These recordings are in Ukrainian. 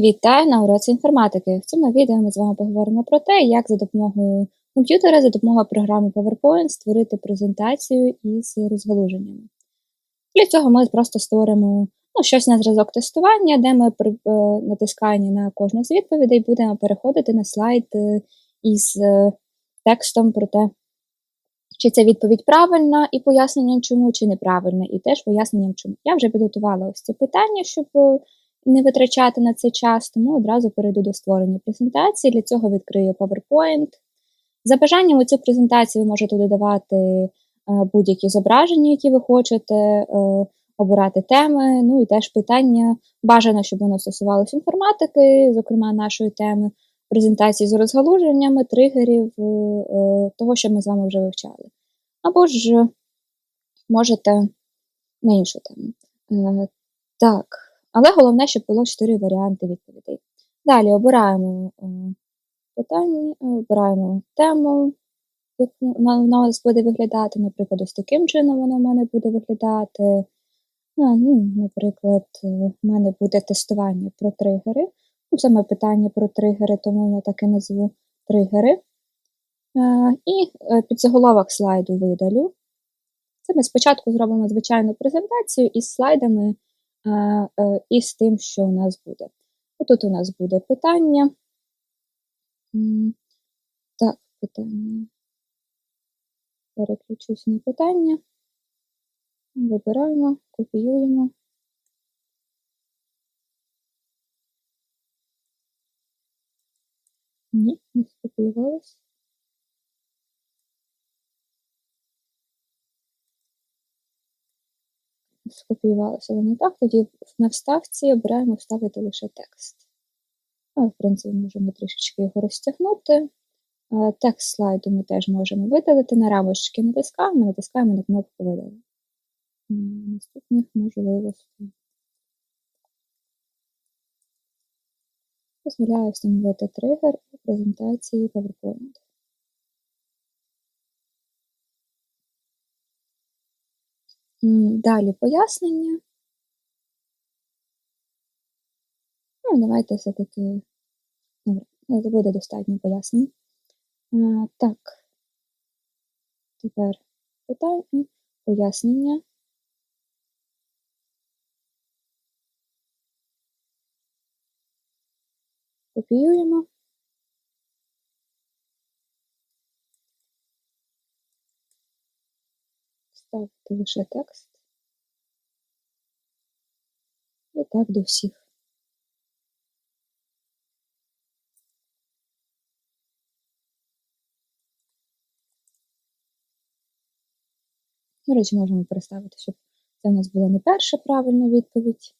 Вітаю на уроці інформатики. В цьому відео ми з вами поговоримо про те, як за допомогою комп'ютера, за допомогою програми PowerPoint створити презентацію із розгалуженнями. Для цього ми просто створимо ну, щось на зразок тестування, де ми при е, натисканні на кожну з відповідей будемо переходити на слайд е, із е, текстом про те, чи ця відповідь правильна і поясненням чому, чи неправильна, і теж поясненням чому. Я вже підготувала ось ці питання, щоб не витрачати на це час, тому одразу перейду до створення презентації. Для цього відкрию PowerPoint. За бажанням у цю презентацію ви можете додавати е, будь-які зображення, які ви хочете, е, обирати теми, ну і теж питання. Бажано, щоб воно стосувалося інформатики, зокрема нашої теми, презентації з розгалуженнями, тригерів, е, того, що ми з вами вже вивчали. Або ж можете на іншу тему. Так. Але головне, щоб було 4 варіанти відповідей. Далі обираємо е, питання, е, обираємо тему, як вона у нас буде виглядати. Наприклад, ось таким чином вона в мене буде виглядати. Ну, Наприклад, е, в мене буде тестування про тригери. Ну, Саме питання про тригери, тому я так і назву тригери. І підзаголовок слайду видалю. Це ми спочатку зробимо звичайну презентацію із слайдами. Е, і з тим, що у нас буде. Отут у нас буде питання. Так, питання. Переключусь на питання. Вибираємо, копіюємо. Ні, не скопіювалося. Скопіювалося не так, тоді на вставці обираємо вставити лише текст. А, в принципі, можемо трішечки його розтягнути. Текст слайду ми теж можемо видалити. На рамочки натискаємо, натискаємо на кнопку видалити. Наступних можливостей. Дозволяє встановити тригер у презентації PowerPoint. Далі пояснення. Ну, давайте все-таки. Добре, ну, буде достатньо пояснень. Так, тепер питання, пояснення. Копіюємо. Ставити лише текст. І так до всіх. До речі, можемо переставити, щоб це у нас була не перша правильна відповідь.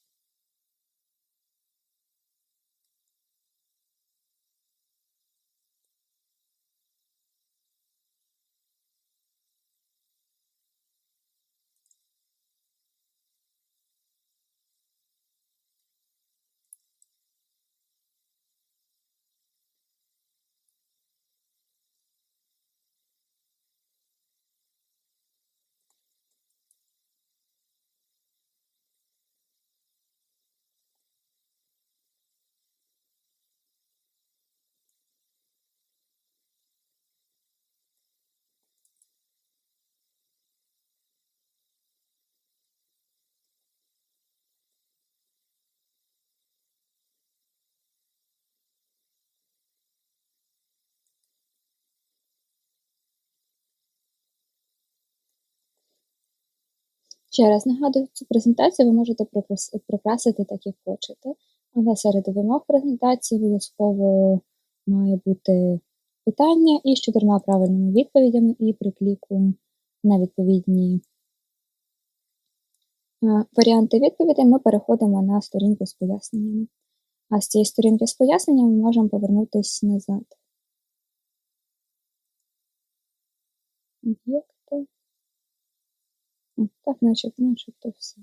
Ще раз нагадую, цю презентацію ви можете прикрасити так, як хочете, але серед вимог презентації обов'язково має бути питання із чотирма правильними відповідями і прикліку на відповідні варіанти відповідей ми переходимо на сторінку з поясненнями. А з цієї сторінки з поясненнями ми можемо повернутися назад. Об'єкти. Так, начеб, начебто все.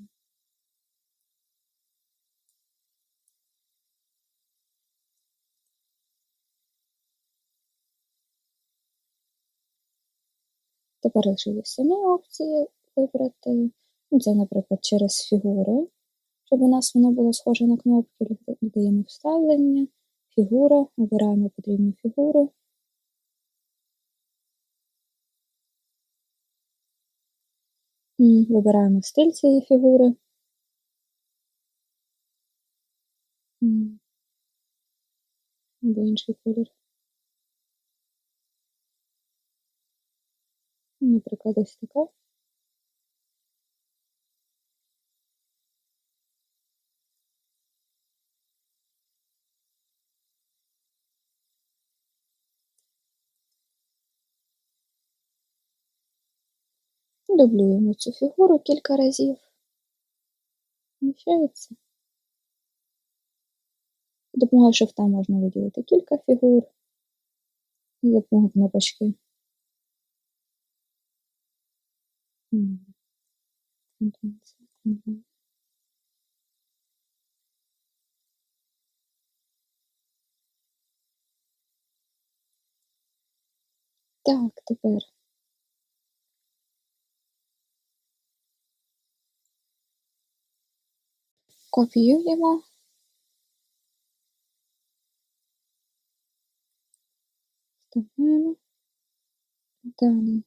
Тепер лишилися самі опції вибрати. Ну, це, наприклад, через фігури. щоб у нас воно було схоже на кнопки, додаємо вставлення, фігура, обираємо потрібну фігуру. Вибираємо стиль цієї фігури. Або інший колір. Наприклад, ось така. Дублюємо цю фігуру кілька разів. Вміщається. За допомогою шрифта можна виділити кілька фігур. За допомогою кнопочки. Так, тепер копіюємо. Вставляємо. Далі.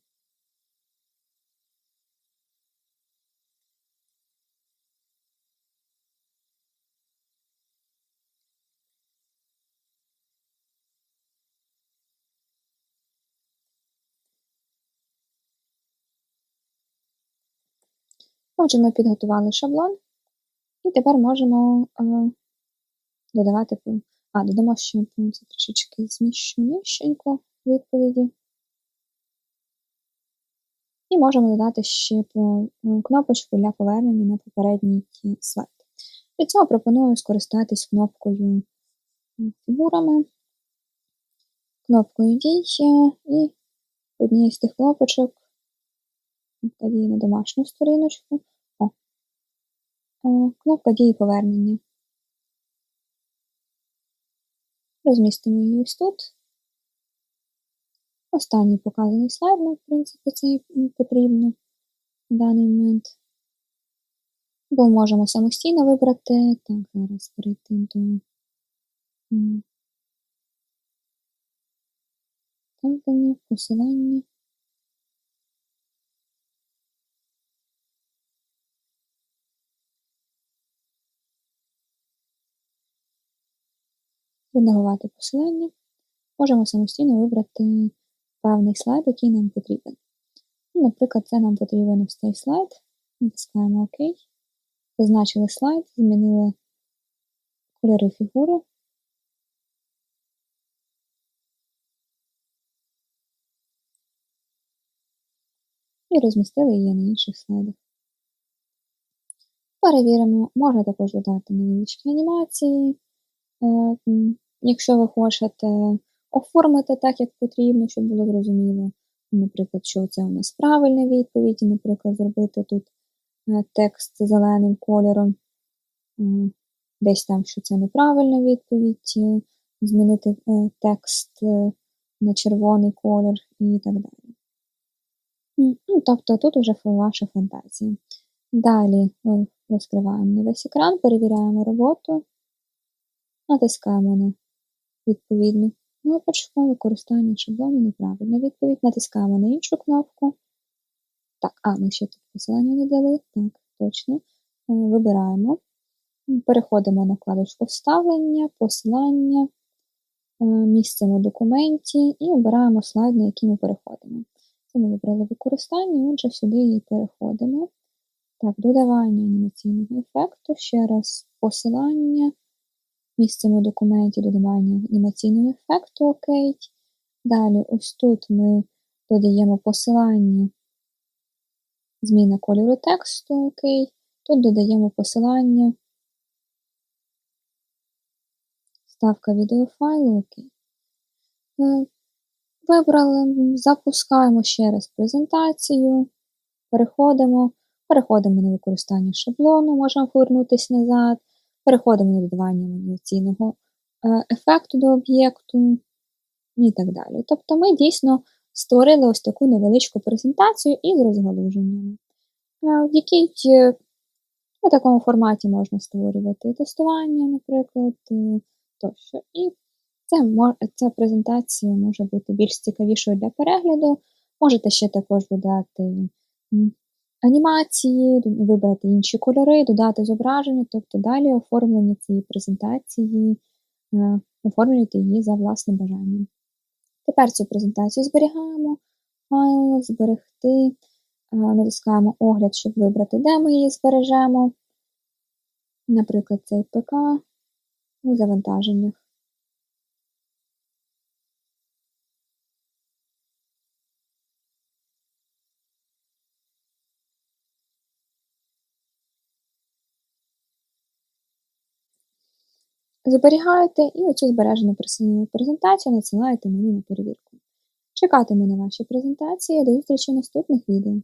Отже, ми підготували шаблон, і тепер можемо е, додавати, а, додамо ще це трішечки зміщу нижченько відповіді. І можемо додати ще кнопочку для повернення на попередній слайд. Для цього пропоную скористатись кнопкою фігурами, кнопкою дій і однією з тих кнопочок дії на домашню сторіночку. Кнопка дії повернення. Розмістимо її ось тут. Останній показаний слайд, ну, в принципі, це потрібно в даний момент. Бо можемо самостійно вибрати. Так, зараз перейти до ставлення, посилання. Редагувати посилання. Можемо самостійно вибрати певний слайд, який нам потрібен. Ну, наприклад, це нам потрібен ось цей слайд. Натискаємо ОК. Зазначили слайд, змінили кольори фігури. І розмістили її на інших слайдах. Перевіримо, можна також додати невеличкі анімації. Е, якщо ви хочете оформити так, як потрібно, щоб було зрозуміло, наприклад, що це у нас правильна відповідь, наприклад, зробити тут е, текст зеленим кольором, десь там, що це неправильна відповідь, е, змінити текст на червоний колір і так далі. Ну, Тобто тут вже ваша фантазія. Далі розкриваємо на весь екран, перевіряємо роботу. Натискаємо на відповідну кнопочку використання шаблону неправильна відповідь. Натискаємо на іншу кнопку. Так, а, ми ще тут посилання не дали. Так, точно. Е, вибираємо. Переходимо на вкладочку Вставлення, посилання, е, місцем у документі і обираємо слайд, на який ми переходимо. Це ми вибрали використання, отже, сюди і переходимо. Так, додавання анімаційного ефекту, ще раз посилання, місцем у документі додавання анімаційного ефекту ОК. Далі, ось тут ми додаємо посилання, зміна кольору тексту ОК. Тут додаємо посилання, ставка відеофайлу ОК. Е, вибрали, запускаємо ще раз презентацію, переходимо, переходимо на використання шаблону, можемо повернутися назад. Переходимо на додавання анімаційного е, ефекту до об'єкту і так далі. Тобто ми дійсно створили ось таку невеличку презентацію із розгалуженнями, е, в якій У такому форматі можна створювати тестування, наприклад, е, тощо. І це ця презентація може бути більш цікавішою для перегляду. Можете ще також додати, анімації, вибрати інші кольори, додати зображення, тобто далі оформлення цієї презентації, е, оформлюйте її за власним бажанням. Тепер цю презентацію зберігаємо, файл, зберегти, е, натискаємо огляд, щоб вибрати, де ми її збережемо. Наприклад, цей ПК у завантаженнях. Зберігаєте і оцю збережену прес презентацію надсилаєте мені на перевірку. Чекатиму на ваші презентації. До зустрічі в наступних відео.